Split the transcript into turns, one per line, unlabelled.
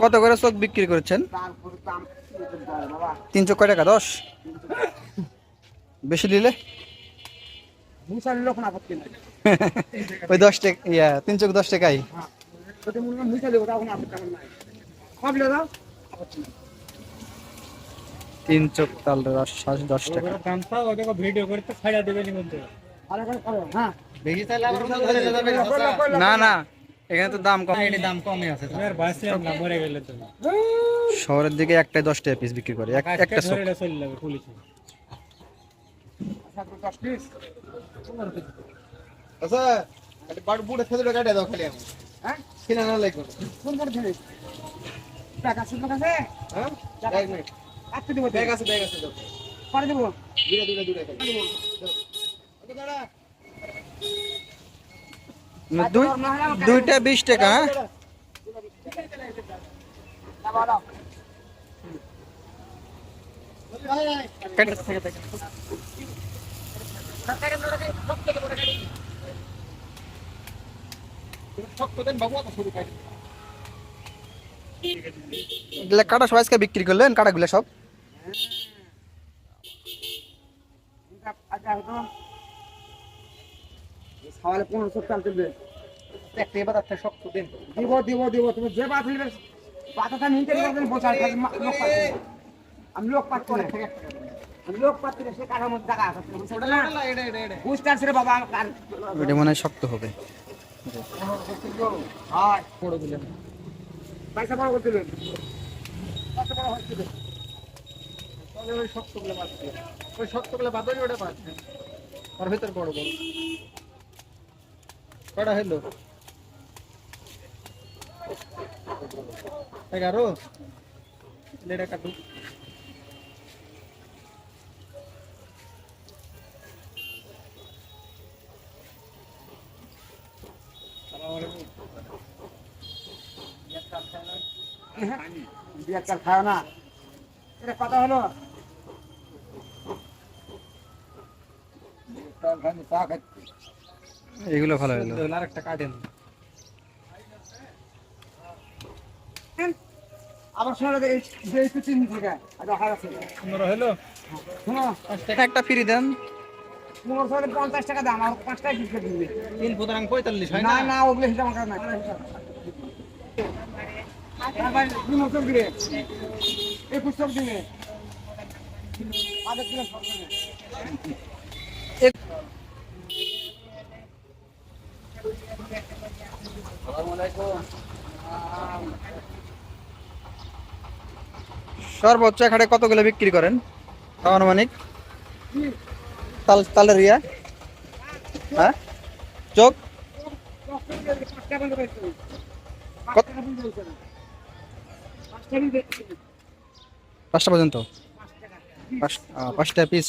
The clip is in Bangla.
কত করে চোখ বিক্রি করেছেন? তিনশো কয় টাকা, দশ? বেশি দিলে ওই দশ টাকা, ইয়া, তিনশো দশ টাকাই। তিন চোখ তাল শ্বাস দশ টাকা।
ভিডিও করতে ছাড়া দেবেন
হ্যাঁ
না না এখানে তো দাম কম
দাম কমে আছে
শহরের দিকে একটাই দশ টাকা পিস বিক্রি করে একটা
আচ্ছা
হ্যাঁ
হ্যাঁ
পরে দেবো
দূরে দূরে দূরে
দুইটা বিশ টাকা হ্যাঁ কেটে-
শক্ত দেন বাবু অত শুরু কাটি
এগুলা কাটা সব আজকে বিক্রি করলেন কাটাগুলো সব
আচ্ছা হতো সওয়ালে পনেরোশো চাল তুলবে
একটা এবার একটা শক্ত দেন।
দিব দিব দিব তুমি যে বাত হইবে বাতাটা নিতে লোক পাত আমি লোক পাত করে আমি লোক পাত করে সে কাঠার মধ্যে আমার কার-
মনে হয় শক্ত হবে।
হয়।
বড়গুলো
পয়সা বড় করতে দিলেন কত বড় হচ্ছে
তবে ওই শক্তগুলো বাদ দিয়ে ওই শক্তগুলো বাদ দিয়ে ওটা বাদ। ওর ভিতর বড় বড়। কটা হলো? এগারো? লেডা কাটু
বিয়ার চাল খাও না এটা কথা হলো চা খাচ্ছি
এগুলো ভালো হলো।
আর একটা কাটেন।
আবার শোনো যে এই- যে একটু চিনি থেকে আচ্ছা হার আছে
পনেরো হলো?
শোনো
একটা ফ্রি দেন।
পনেরো সালে পঞ্চাশ টাকা দাম। আর পাঁচ টাকা দিবে।
তিন সুতরাং পঁয়তাল্লিশ হয়
না?
না
না ওগুলো হিসাব আমার দিলে একুশ দিলে আধা
সর্বোচ্চ এখানে কতগুলো বিক্রি করেন? আনুমানিক? তাল তালের হ্যাঁ? চোখ?
পাঁচটা
পর্যন্ত? পাঁচটা পিস